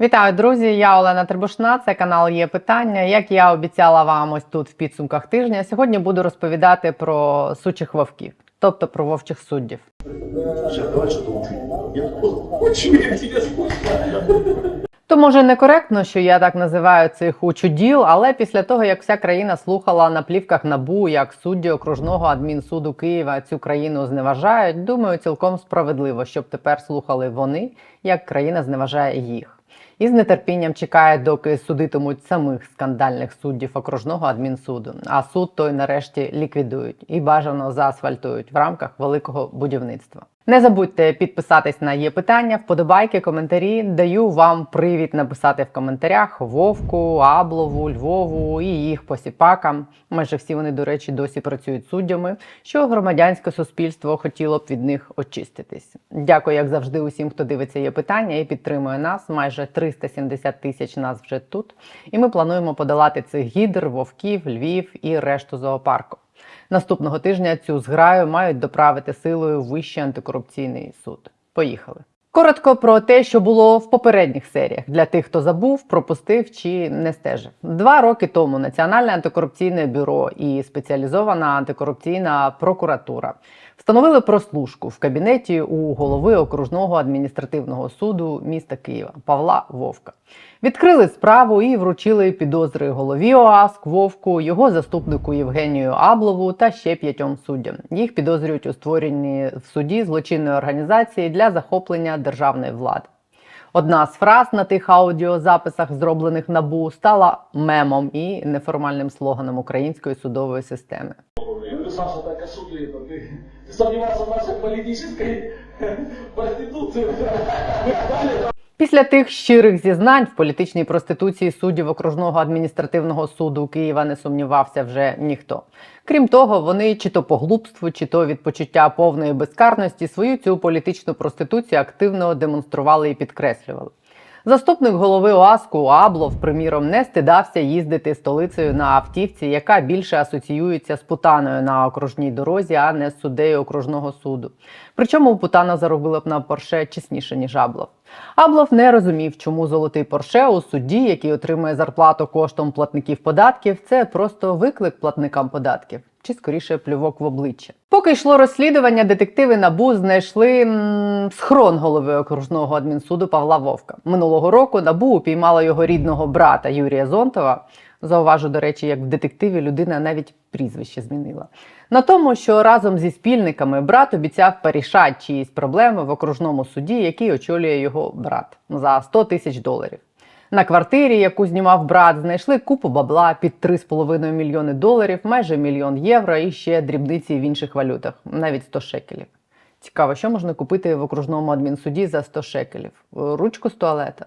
Вітаю, друзі! Я Олена Требушна. Це канал Є питання. Як я обіцяла вам ось тут в підсумках тижня, сьогодні буду розповідати про сучих вовків, тобто про вовчих суддів. То може некоректно, що я так називаю цих учуділ, але після того як вся країна слухала на плівках набу, як судді окружного адмінсуду Києва цю країну зневажають, думаю, цілком справедливо, щоб тепер слухали вони, як країна зневажає їх. І з нетерпінням чекає, доки судитимуть самих скандальних суддів окружного адмінсуду. А суд той нарешті ліквідують і бажано заасфальтують в рамках великого будівництва. Не забудьте підписатись на є питання, вподобайки, коментарі. Даю вам привід написати в коментарях Вовку, Аблову, Львову і їх посіпакам. Майже всі вони, до речі, досі працюють суддями, що громадянське суспільство хотіло б від них очиститись. Дякую, як завжди, усім, хто дивиться є питання і підтримує нас. Майже 370 тисяч нас вже тут. І ми плануємо подолати цих гідр, вовків, львів і решту зоопарку. Наступного тижня цю зграю мають доправити силою Вищий антикорупційний суд. Поїхали. Коротко про те, що було в попередніх серіях для тих, хто забув, пропустив чи не стежив. Два роки тому Національне антикорупційне бюро і спеціалізована антикорупційна прокуратура встановили прослушку в кабінеті у голови окружного адміністративного суду міста Києва Павла Вовка. Відкрили справу і вручили підозри голові ОАСК Вовку, його заступнику Євгенію Аблову та ще п'ятьом суддям. Їх підозрюють у створенні в суді злочинної організації для захоплення державної влади. Одна з фраз на тих аудіозаписах, зроблених набу, стала мемом і неформальним слоганом української судової системи. Ты, Саша, так ошибли это. Ты, ты сомневался в нашей политической проституции. Після тих щирих зізнань в політичній проституції суддів окружного адміністративного суду Києва не сумнівався вже ніхто. Крім того, вони чи то по глупству, чи то від почуття повної безкарності свою цю політичну проституцію активно демонстрували і підкреслювали. Заступник голови ОАСКу Аблов, приміром, не стидався їздити столицею на автівці, яка більше асоціюється з путаною на окружній дорозі, а не з суддею окружного суду. Причому путана заробила б на Порше чесніше, ніж Аблов. Аблов не розумів, чому золотий Порше у судді, який отримує зарплату коштом платників податків, це просто виклик платникам податків. Чи скоріше плювок в обличчя. Поки йшло розслідування, детективи набу знайшли м, схрон голови окружного адмінсуду Павла Вовка. Минулого року набу упіймало його рідного брата Юрія Зонтова. Зауважу, до речі, як в детективі людина навіть прізвище змінила. На тому, що разом зі спільниками брат обіцяв порішати чиїсь проблеми в окружному суді, який очолює його брат за 100 тисяч доларів. На квартирі, яку знімав брат, знайшли купу бабла під 3,5 мільйони доларів, майже мільйон євро і ще дрібниці в інших валютах, навіть 100 шекелів. Цікаво, що можна купити в окружному адмінсуді за 100 шекелів? Ручку з туалета.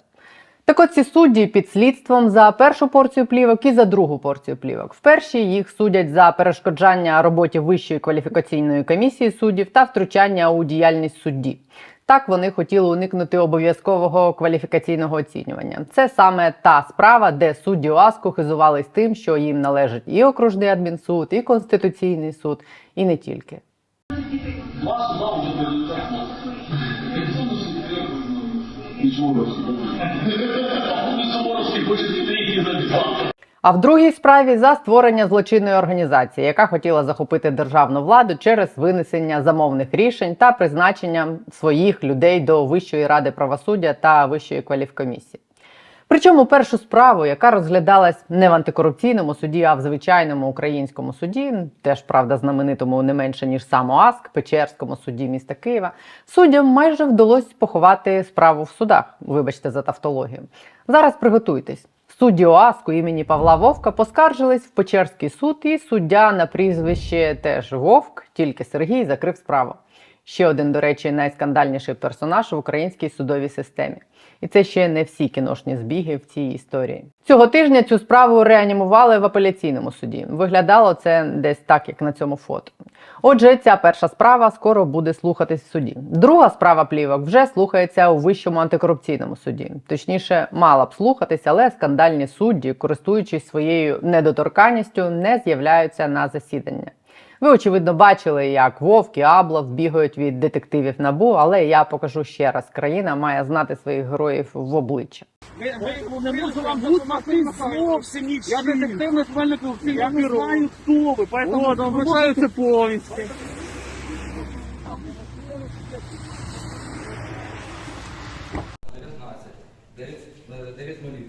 Так от ці судді під слідством за першу порцію плівок і за другу порцію плівок. В першій їх судять за перешкоджання роботі Вищої кваліфікаційної комісії суддів та втручання у діяльність судді. Так вони хотіли уникнути обов'язкового кваліфікаційного оцінювання. Це саме та справа, де судді ОАСКу хизувались тим, що їм належить і окружний адмінсуд, і конституційний суд, і не тільки. А в другій справі за створення злочинної організації, яка хотіла захопити державну владу через винесення замовних рішень та призначення своїх людей до Вищої ради правосуддя та Вищої кваліфкомісії. Причому першу справу, яка розглядалась не в антикорупційному суді, а в звичайному українському суді, теж правда знаменитому не менше ніж сам ОАСК, Печерському суді міста Києва, суддям майже вдалося поховати справу в судах. Вибачте за тавтологію. Зараз приготуйтесь. Судді ОАСКу імені Павла Вовка поскаржились в Печерський суд, і суддя на прізвище теж Вовк, тільки Сергій закрив справу. Ще один, до речі, найскандальніший персонаж в українській судовій системі. І це ще не всі кіношні збіги в цій історії. Цього тижня цю справу реанімували в апеляційному суді. Виглядало це десь так, як на цьому фото. Отже, ця перша справа скоро буде слухатись в суді. Друга справа плівок вже слухається у вищому антикорупційному суді. Точніше, мала б слухатись, але скандальні судді, користуючись своєю недоторканністю, не з'являються на засідання. Ви, очевидно, бачили, як Вовк і Аблов бігають від детективів набу, але я покажу ще раз: країна має знати своїх героїв в обличчя. Не можу вам допомогти зовсім нічим. Я детективний свальник, я не знаю, хто ви, поэтому вибачаюся повністю.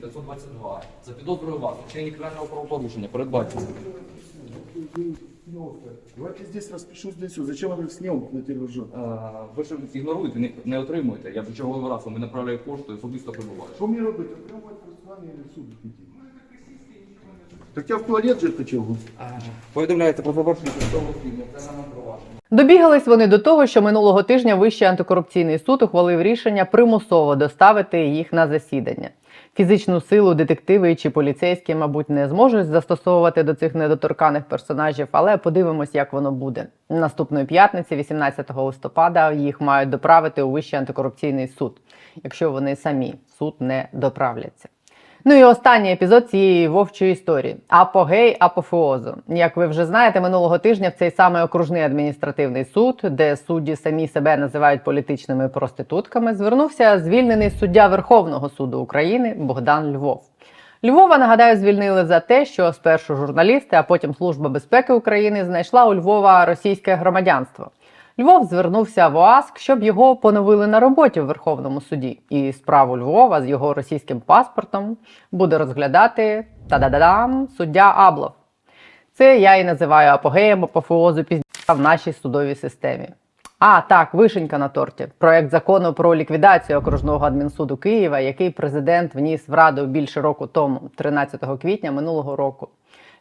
522. За підозрою вас, вчинення кримінального правопорушення, передбачено. Давайте здесь распишусь здесь. всё. Зачем их снял на телевизор? Е, Ви ж ігноруєте, не, не отримуєте. Я вже черговий раз вам направляю пошту і особисто прибуваю. Что мне робить? Отримувати персональний или в суд идти? Так я в туалет же хотел. Повідомляєте про завершення судового розслідування, це нам провадження. Добігались вони до того, що минулого тижня Вищий антикорупційний суд ухвалив рішення примусово доставити їх на засідання. Фізичну силу детективи чи поліцейські, мабуть, не зможуть застосовувати до цих недоторканих персонажів, але подивимось, як воно буде. Наступної п'ятниці, 18 листопада, їх мають доправити у Вищий антикорупційний суд, якщо вони самі суд не доправляться. Ну і останній епізод цієї вовчої історії апогей апофеозу. Як ви вже знаєте, минулого тижня в цей самий окружний адміністративний суд, де судді самі себе називають політичними проститутками, звернувся звільнений суддя Верховного суду України Богдан Львов. Львова, нагадаю, звільнили за те, що спершу журналісти, а потім Служба безпеки України знайшла у Львова російське громадянство. Львов звернувся в ОАСК, щоб його поновили на роботі в Верховному суді. І справу Львова з його російським паспортом буде розглядати та-да-да-дам суддя Аблов. Це я і називаю апогеєм апофеозу піздя в нашій судовій системі. А так, вишенька на торті. Проект закону про ліквідацію окружного адмінсуду Києва, який президент вніс в раду більше року тому, 13 квітня минулого року.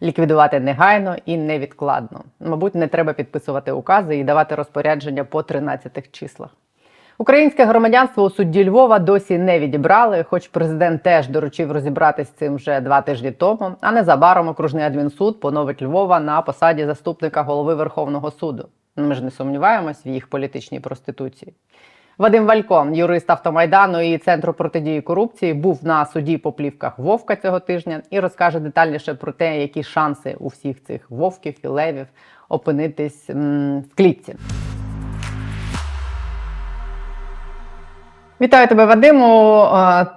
Ліквідувати негайно і невідкладно. Мабуть, не треба підписувати укази і давати розпорядження по 13 числах. Українське громадянство у судді Львова досі не відібрали, хоч президент теж доручив розібратись з цим вже два тижні тому. А незабаром окружний адмінсуд поновить Львова на посаді заступника голови Верховного суду. Ми ж не сумніваємось в їх політичній проституції. Вадим Валько, юрист автомайдану і центру протидії корупції, був на суді по плівках Вовка цього тижня і розкаже детальніше про те, які шанси у всіх цих вовків і левів опинитись м, в клітці. Вітаю тебе, Вадиму.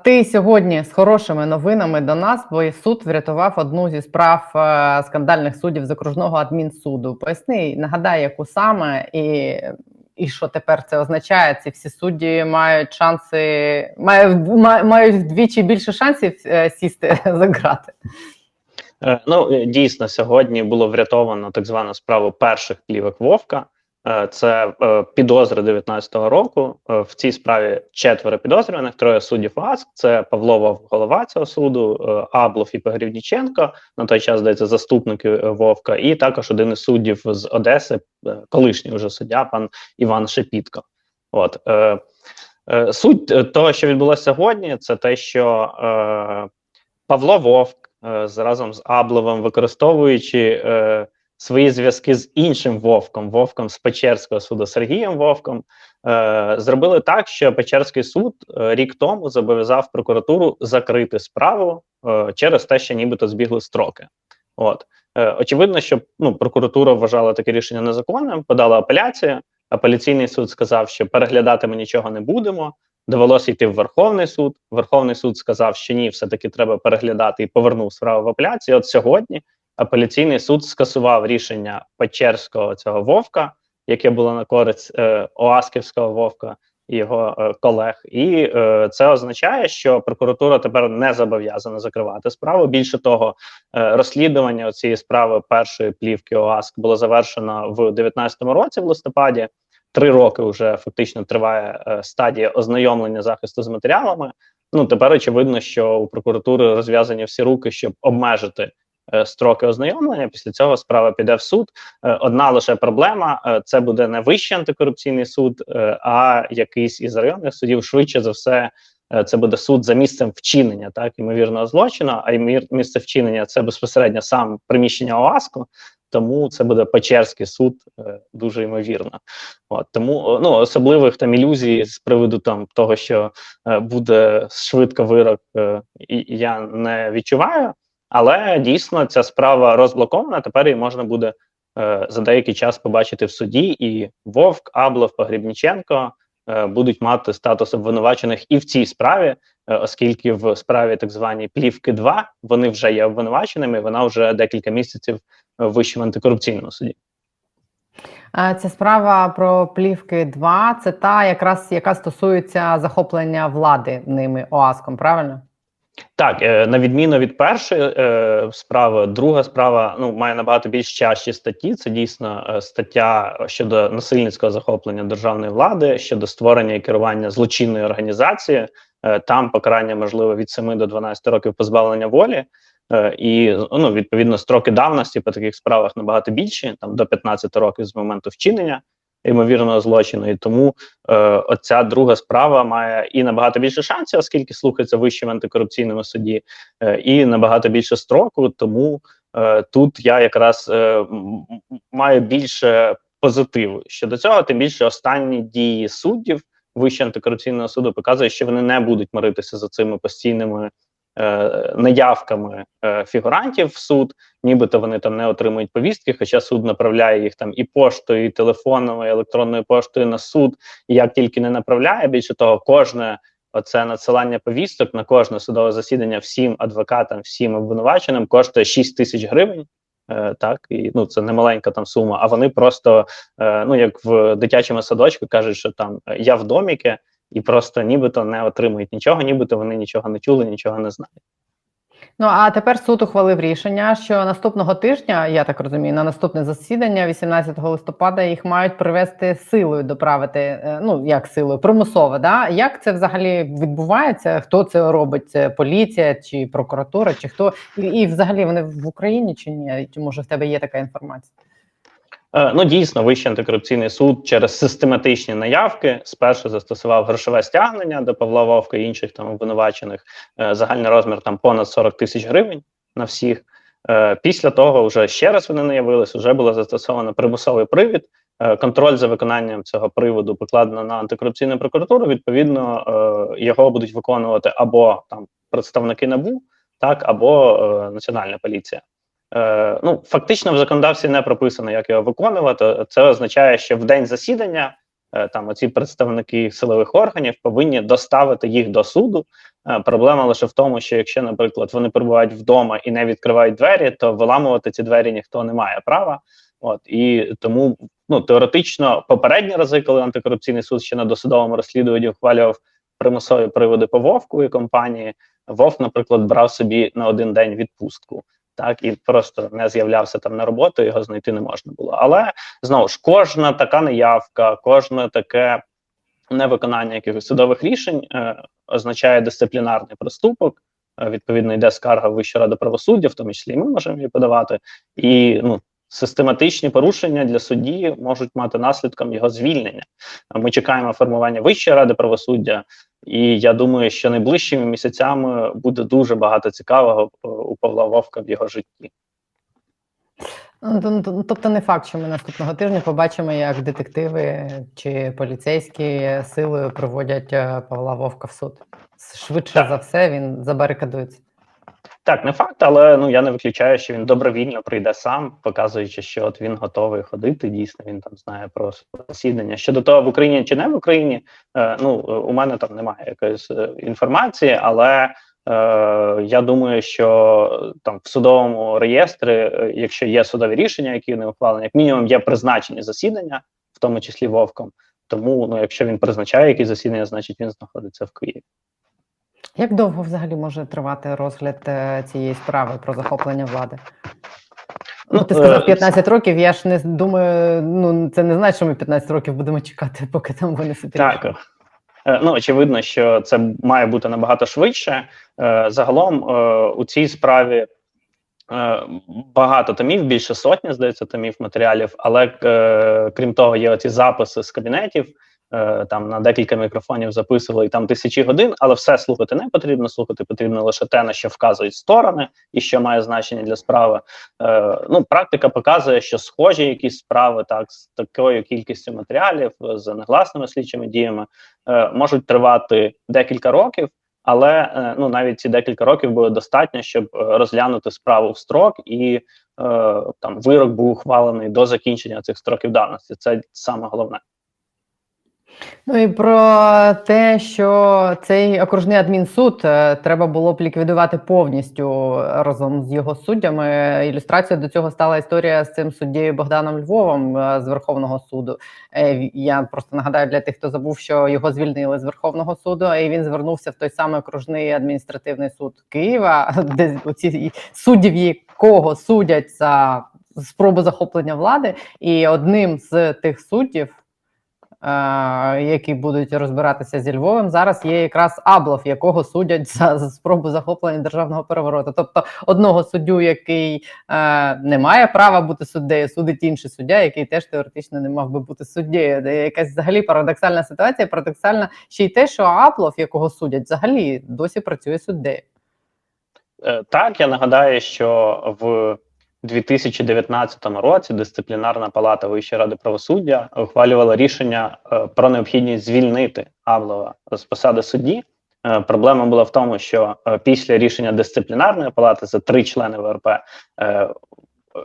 Ти сьогодні з хорошими новинами до нас, бо суд врятував одну зі справ е, скандальних суддів з окружного адмінсуду. Поясни, нагадай, яку саме і, і що тепер це означає? Ці всі судді мають шанси, мають, мають вдвічі більше шансів е, сісти за грати. Е, Ну, е, дійсно, сьогодні було врятовано так звану справу перших плівок Вовка. Е, Це е, підозри 19-го року. Е, В цій справі четверо підозрюваних, троє суддів АСК. Це Павлова голова цього суду, Аблов і Погрівніченко. На той час здається заступники Вовка, і також один із суддів з Одеси, колишній вже суддя, пан Іван Шепітко. От суть того, що відбулося сьогодні, це те, що Павло Вовк разом з Абловим, використовуючи свої зв'язки з іншим Вовком, Вовком з Печерського суду Сергієм Вовком, е, зробили так, що Печерський суд е, рік тому зобов'язав прокуратуру закрити справу е, через те, що нібито збігли строки. От е, очевидно, що ну, прокуратура вважала таке рішення незаконним, подала апеляцію. Апеляційний суд сказав, що переглядати ми нічого не будемо. Довелося йти в Верховний суд. Верховний суд сказав, що ні, все-таки треба переглядати і повернув справу в апеляцію. От сьогодні апеляційний суд скасував рішення Печерського цього вовка, яке було на користь е, Оасківського вовка і його е, колег. І е, це означає, що прокуратура тепер не зобов'язана закривати справу. Більше того, е, розслідування цієї справи першої плівки ОАСК було завершено в 2019 році, в листопаді. Три роки вже фактично триває е, стадія ознайомлення захисту з матеріалами. Ну тепер очевидно, що у прокуратури розв'язані всі руки, щоб обмежити строки ознайомлення. Після цього справа піде в суд. Е, одна лише проблема: е, це буде не вищий антикорупційний суд, е, а якийсь із районних судів. Швидше за все, е, це буде суд за місцем вчинення, так ймовірного злочину. А місце вчинення це безпосередньо сам приміщення ОАСКу. Тому це буде Печерський суд, е, дуже ймовірно. От тому ну особливих там ілюзій з приводу там того, що е, буде швидко вирок, е, я не відчуваю. Але дійсно ця справа розблокована. Тепер її можна буде е, за деякий час побачити в суді, і Вовк, Аблов, Погрібніченко е, будуть мати статус обвинувачених і в цій справі, е, оскільки в справі так званій плівки 2 вони вже є обвинуваченими. Вона вже декілька місяців в вищому антикорупційному суді. Ця справа про плівки 2 це та, якраз яка стосується захоплення влади ними ОАСКом, правильно? Так, е, на відміну від першої е, справи, друга справа ну має набагато більш чаші статті. Це дійсно е, стаття щодо насильницького захоплення державної влади, щодо створення і керування злочинної організації. Там покарання можливо від 7 до 12 років позбавлення волі. І ну відповідно строки давності по таких справах набагато більші, там до 15 років з моменту вчинення ймовірного злочину. І тому е, оця друга справа має і набагато більше шансів, оскільки слухається в вищому антикорупційному суді, е, і набагато більше строку. Тому е, тут я якраз е, маю більше позитиву щодо цього, тим більше останні дії суддів Вищого антикорупційного суду показують, що вони не будуть миритися за цими постійними. Е, Наявками е, фігурантів в суд, нібито вони там не отримують повістки, хоча суд направляє їх там і поштою, і телефоном, і електронною поштою на суд. І як тільки не направляє, більше того, кожне оце надсилання повісток на кожне судове засідання всім адвокатам, всім обвинуваченим коштує 6 тисяч гривень. Е, так, і ну це не маленька там сума. А вони просто, ну як в дитячому садочку кажуть, що там я в доміки, і просто нібито не отримують нічого, нібито вони нічого не чули, нічого не знають. Ну а тепер суд ухвалив рішення, що наступного тижня, я так розумію, на наступне засідання, 18 листопада, їх мають привести силою доправити. е, Ну як силою, примусово. Да? Як це взагалі відбувається? Хто це робить? Це поліція чи прокуратура, чи хто і, і взагалі вони в Україні чи ні? Чи може в тебе є така інформація? Е, Ну, дійсно, Вищий антикорупційний суд через систематичні наявки спершу застосував грошове стягнення до Павла Вовка і інших там обвинувачених. Е, Загальний розмір там понад 40 тисяч гривень на всіх. Е, Після того вже ще раз вони не явились, вже було застосовано примусовий привід. Контроль за виконанням цього приводу покладено на антикорупційну прокуратуру. Відповідно, його будуть виконувати або там представники НАБУ, так або Національна поліція. Е, ну, фактично в законодавстві не прописано, як його виконувати. Це означає, що в день засідання е, там оці представники силових органів повинні доставити їх до суду. Е, проблема лише в тому, що якщо, наприклад, вони перебувають вдома і не відкривають двері, то виламувати ці двері ніхто не має права. От і тому ну теоретично попередні рази, коли антикорупційний суд ще на досудовому розслідуванні ухвалював примусові приводи по Вовку і компанії, Вовк, наприклад, брав собі на один день відпустку так і просто не з'являвся там на роботу, його знайти не можна було. Але знову ж кожна така неявка, кожне таке невиконання якихось судових рішень е, означає дисциплінарний проступок. Е, відповідно, йде скарга в Вищу раду правосуддя, в тому числі і ми можемо її подавати. І ну систематичні порушення для судді можуть мати наслідком його звільнення. Ми чекаємо формування Вищої ради правосуддя. І я думаю, що найближчими місяцями буде дуже багато цікавого е, у Павла Вовка в його житті. Ну, то- то- Тобто не факт, що ми наступного тижня побачимо, як детективи чи поліцейські силою приводять е, Павла Вовка в суд. Швидше Так. за все він забарикадується. Так, не факт, але ну я не виключаю, що він добровільно прийде сам, показуючи, що от він готовий ходити. Дійсно, він там знає про засідання. Щодо того, в Україні чи не в Україні, е, ну у мене там немає якоїсь е, інформації, але я думаю, що там в судовому реєстрі, е, якщо є судові рішення, які не ухвалені, як мінімум є призначені засідання, в тому числі вовком. Тому, ну, якщо він призначає якісь засідання, значить він знаходиться в Києві. Як довго взагалі може тривати розгляд е, цієї справи про захоплення влади? Ну, Ну, ти е, сказав 15 років. Я ж не думаю, ну це не значить, що ми 15 років будемо чекати, поки там винесуть. Так. Е, Ну, очевидно, що це має бути набагато швидше. Е, Загалом е, у цій справі багато томів, більше сотні, здається, томів матеріалів, але крім того, є оці записи з кабінетів. Е, Там на декілька мікрофонів записували і там тисячі годин, але все слухати не потрібно. Слухати потрібно лише те, на що вказують сторони і що має значення для справи. Е, ну, практика показує, що схожі якісь справи, так з такою кількістю матеріалів, з негласними слідчими діями, е, можуть тривати декілька років, але е, ну навіть ці декілька років буде достатньо, щоб е, розглянути справу в строк і там вирок був ухвалений до закінчення цих строків давності. Це саме головне. Ну і про те, що цей окружний адмінсуд е, треба було б ліквідувати повністю разом з його суддями. Ілюстрацією до цього стала історія з цим суддєю Богданом Львовом е, з Верховного суду. Е, Я просто нагадаю для тих, хто забув, що його звільнили з Верховного суду, і він звернувся в той самий окружний адміністративний суд Києва, де оці суддів, якого судять за спробу захоплення влади, і одним з тих суддів е, які будуть розбиратися зі Львовом, зараз є якраз Аблов, якого судять за, за спробу захоплення державного перевороту. Тобто одного суддю, який е, не має права бути суддею, судить інший суддя, який теж теоретично не мав би бути суддєю. Якась взагалі парадоксальна ситуація. Парадоксальна ще й те, що Аблов, якого судять, взагалі досі працює суддею. Е, Так, я нагадаю, що в 2019 році дисциплінарна палата Вищої ради правосуддя ухвалювала рішення е, про необхідність звільнити Аблова з посади судді. Е, Проблема була в тому, що е, після рішення дисциплінарної палати за три члени ВРП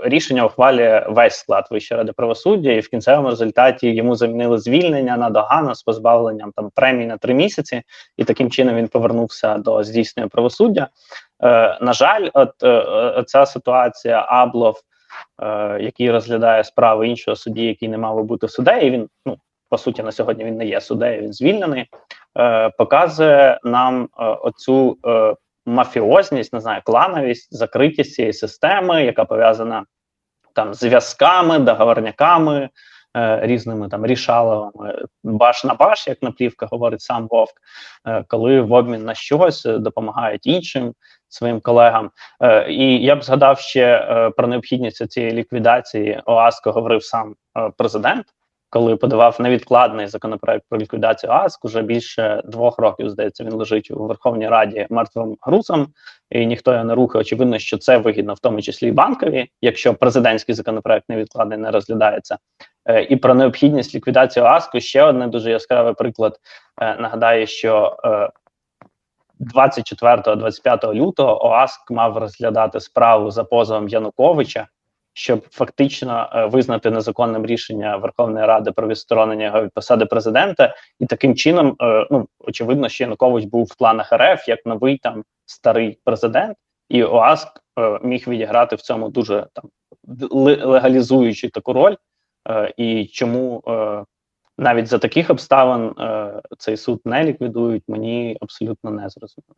рішення ухвалює весь склад Вищої ради правосуддя, і в кінцевому результаті йому замінили звільнення на догану з позбавленням там премій на три місяці, і таким чином він повернувся до здійснення правосуддя. Е, на жаль, от е, е, ця ситуація Аблов, який розглядає справи іншого судді, який не мав би бути суддею, він ну по суті на сьогодні він не є суддею, він звільнений, показує нам оцю мафіозність, не знаю, клановість, закритість цієї системи, яка пов'язана там зв'язками, договорняками. Е, Різними там рішаловими баш на баш, як наплівка говорить сам Вовк, е, коли в обмін на щось е, допомагають іншим своїм колегам. І я б згадав ще про необхідність цієї ліквідації. ОАСКО говорив сам президент, коли подавав невідкладний законопроект про ліквідацію ОАСК. Уже більше двох років здається, він лежить у Верховній Раді мертвим грузом, і ніхто його не рухає. Очевидно, що це вигідно, в тому числі і банкові, якщо президентський законопроект невідкладний не розглядається. Е, І про необхідність ліквідації ОАСКу ще один дуже яскравий приклад. Е, Нагадаю, що е, 24-25 лютого ОАСК мав розглядати справу за позовом Януковича, щоб фактично е, визнати незаконним рішення Верховної Ради про відсторонення його від посади президента, і таким чином, е, ну очевидно, що Янукович був в планах РФ як новий там старий президент, і ОАСК е, міг відіграти в цьому дуже там ле- легалізуючи таку роль. І чому навіть за таких обставин цей суд не ліквідують, мені абсолютно не зрозуміло.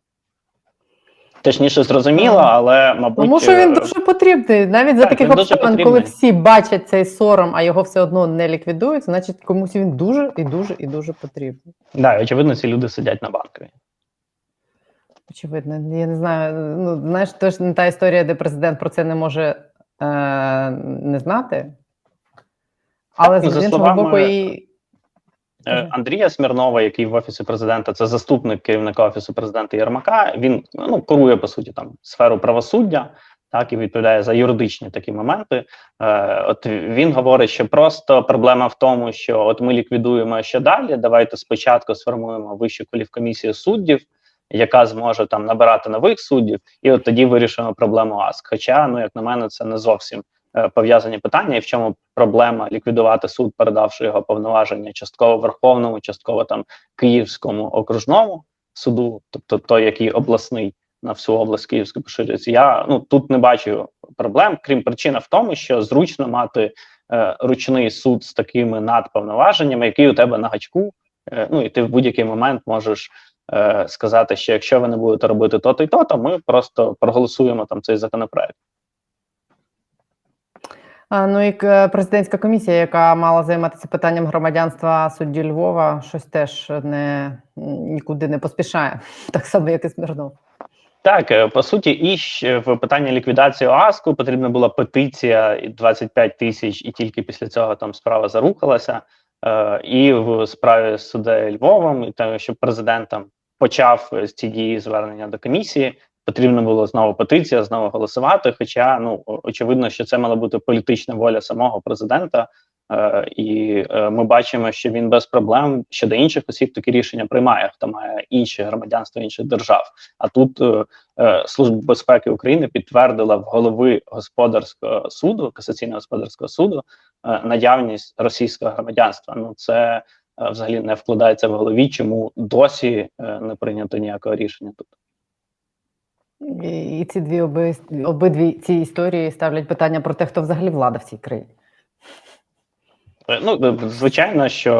Точніше, зрозуміло, але мабуть, Тому що він е, дуже потрібний. Навіть за так, таких обставин, коли всі бачать цей сором, а його все одно не ліквідують, значить комусь він дуже і дуже і дуже потрібний. да, очевидно, ці люди сидять на банковій. Очевидно, я не знаю. Ну знаєш, то ж не та історія, де президент про це не може е, не знати. Але ну, з іншого словами- боку, і. Андрія Смірнова, який в офісі президента, це заступник керівника офісу президента Єрмака. Він ну курує по суті там сферу правосуддя, так і відповідає за юридичні такі моменти. Е, от він говорить, що просто проблема в тому, що от ми ліквідуємо що далі. Давайте спочатку сформуємо вищу кваліфкомісію суддів, яка зможе там набирати нових суддів, і от тоді вирішимо проблему АСК. Хоча, ну як на мене, це не зовсім е, пов'язані питання, і в чому проблема ліквідувати суд, передавши його повноваження частково Верховному, частково там Київському окружному суду, тобто той, який обласний на всю область Київську поширюється. Я ну тут не бачу проблем, крім причина в тому, що зручно мати е, ручний суд з такими надповноваженнями, який у тебе на гачку. Е, ну і ти в будь-який момент можеш е, сказати, що якщо ви не будете робити то-то і то, то ми просто проголосуємо там цей законопроект. Ну і е, президентська комісія, яка мала займатися питанням громадянства судді Львова, щось теж не нікуди не поспішає, так само, як і Смірнов. Так, е, по суті, і ще в питанні ліквідації ОАСКу потрібна була петиція і 25 тисяч, і тільки після цього там справа зарухалася. Е, і в справі з суддею Львовом, і те, що президент почав з ці дії звернення до комісії. Потрібно було знову петиція, знову голосувати. Хоча ну очевидно, що це мала бути політична воля самого президента Е, і е, ми бачимо, що він без проблем щодо інших осіб такі рішення приймає, хто має інші громадянства інших держав. А тут е, е, Служба безпеки України підтвердила в голови господарського суду, касаційного господарського суду, е, наявність російського громадянства. Ну це е, взагалі не вкладається в голові, чому досі е, не прийнято ніякого рішення тут. І, ці дві оби, обидві ці історії ставлять питання про те, хто взагалі влада в цій країні. Е, Ну, звичайно, що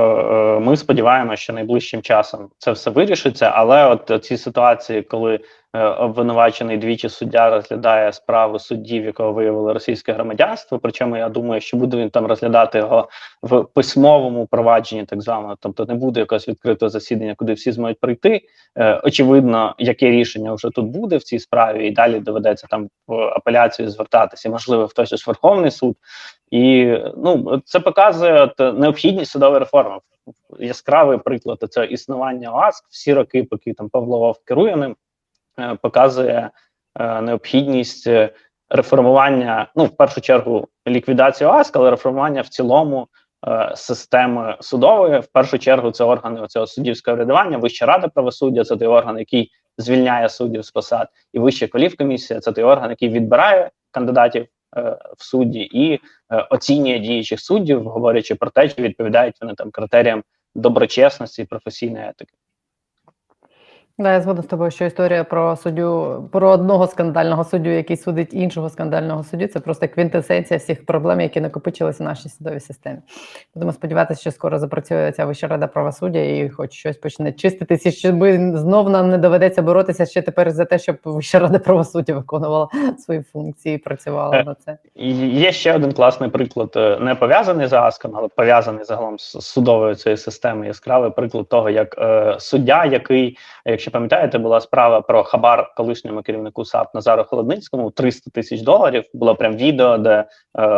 е, ми сподіваємося, що найближчим часом це все вирішиться, але от ці ситуації, коли обвинувачений двічі суддя розглядає справу суддів, якого виявили російське громадянство. Причому я думаю, що буде він там розглядати його в письмовому провадженні, так звано, тобто не буде якогось відкритого засідання, куди всі зможуть прийти. Е, очевидно, яке рішення вже тут буде в цій справі, і далі доведеться там в апеляцію звертатися, можливо, в той Верховний суд. І ну це показує от, необхідність судової реформи. Яскравий приклад це існування ОАСК всі роки, поки там Павло керує ним, е, показує е, необхідність е, реформування. Ну, в першу чергу, ліквідації ОАСК, але реформування в цілому е, системи судової. В першу чергу це органи цього суддівського врядування, Вища рада правосуддя, це той орган, який звільняє суддів з посад, і вища колівкомісія це той орган, який відбирає кандидатів е, в судді і е, оцінює діючих суддів, говорячи про те, чи відповідають вони там критеріям доброчесності і професійної етики. Да, я згодна з тобою, що історія про суддю, про одного скандального суддю, який судить іншого скандального суддю, це просто квінтесенція всіх проблем, які накопичилися в нашій судовій системі. Будемо сподіватися, що скоро запрацює ця Вища рада правосуддя і хоч щось почне чиститися, щоб знов нам не доведеться боротися ще тепер за те, щоб Вища рада правосуддя виконувала свої функції і працювала Е, на це. Є ще один класний приклад, е, не пов'язаний з АСКом, але пов'язаний загалом з судовою цією системою. Яскравий приклад того, як е, суддя, який, якщо пам'ятаєте, була справа про хабар колишньому керівнику САП Назару Холодницькому 300 тисяч доларів. Було прям відео, де е,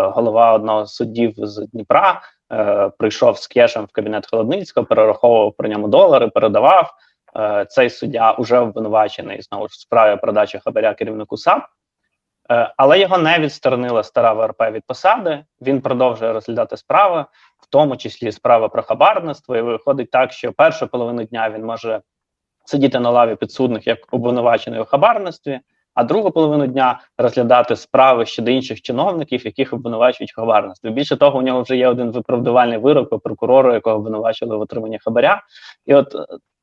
голова одного з суддів з Дніпра е, прийшов з кешем в кабінет Холодницького, перераховував при ньому долари, передавав. Е, цей суддя уже обвинувачений знову ж в справі продачі хабаря керівнику САП. Е, Але його не відсторонила стара ВРП від посади. Він продовжує розглядати справи, в тому числі справа про хабарництво. І виходить так, що першу половину дня він може сидіти на лаві підсудних як обвинувачений у хабарництві, а другу половину дня розглядати справи щодо інших чиновників, яких обвинувачують в хабарництві. Більше того, у нього вже є один виправдувальний вирок по прокурору, якого обвинувачили в отриманні хабаря. І от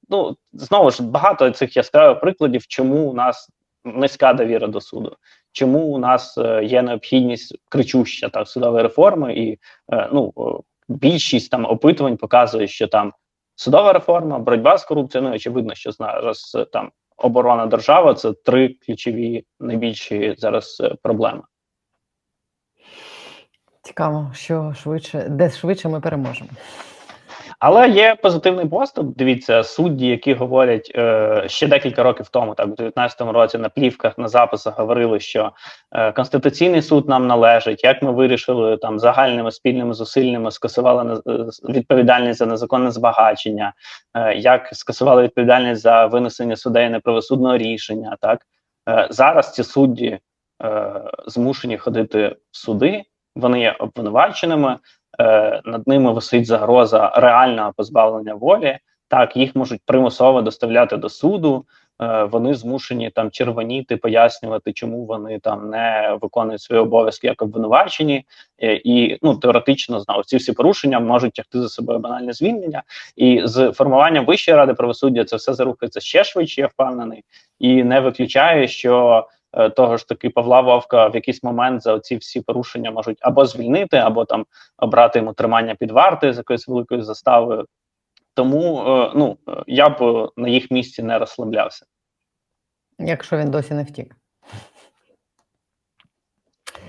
ну знову ж багато цих яскравих прикладів, чому у нас низька довіра до суду чому у нас е, є необхідність кричуща так судової реформи, і е, ну е, більшість там опитувань показує, що там судова реформа, боротьба з корупцією. Ну очевидно, що зараз е, там оборона держави це три ключові найбільші зараз е, проблеми. Цікаво, що швидше, де швидше ми переможемо. Але є позитивний поступ. Дивіться, судді, які говорять е, ще декілька років тому, так в 19-му році на плівках на записах говорили, що е, конституційний суд нам належить. Як ми вирішили там загальними спільними зусиллями скасували на- е, відповідальність за незаконне збагачення, е, як скасували відповідальність за винесення судей неправосудного рішення. Так е, зараз ці судді е, змушені ходити в суди, вони є обвинуваченими е, над ними висить загроза реального позбавлення волі. Так, їх можуть примусово доставляти до суду. Е, вони змушені там червоніти, пояснювати, чому вони там не виконують свої обов'язки як обвинувачені, Е, і ну теоретично знову ці всі порушення можуть тягти за собою банальне звільнення. І з формуванням вищої ради правосуддя це все зарухається ще швидше, я впевнений, і не виключає, що того ж таки Павла Вовка в якийсь момент за ці всі порушення можуть або звільнити, або там обрати йому тримання під вартою з якоюсь великою заставою. Тому е, ну е, я б е, на їх місці не розслаблявся. Якщо він досі не втік.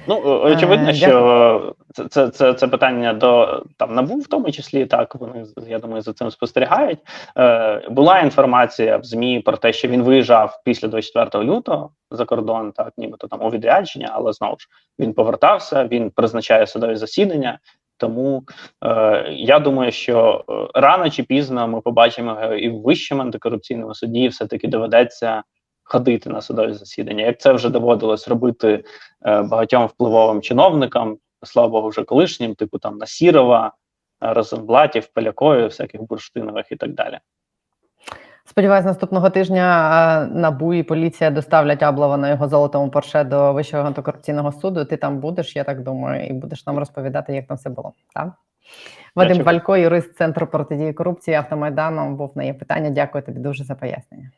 Ну е, очевидно, Е, що це, це, це, це питання до там набув, в тому числі так. Вони я думаю за цим спостерігають. Е, була інформація в змі про те, що він виїжджав після 24 лютого за кордон, так нібито там у відрядження, але знову ж він повертався. Він призначає судові засідання. Тому е, я думаю, що рано чи пізно ми побачимо його і в вищому антикорупційному суді, все таки доведеться ходити на судові засідання. Як це вже доводилось робити е, багатьом впливовим чиновникам слава Богу, вже колишнім, типу там Насірова, е, Розенблатів, Полякові, всяких бурштинових і так далі. Сподіваюсь, наступного тижня е, НАБУ і поліція доставлять Аблова на його золотому порше до Вищого антикорупційного суду. Ти там будеш, я так думаю, і будеш нам розповідати, як там все було. Так? Вадим. Валько, юрист Центру протидії корупції Автомайдану, був на є питання. Дякую тобі дуже за пояснення.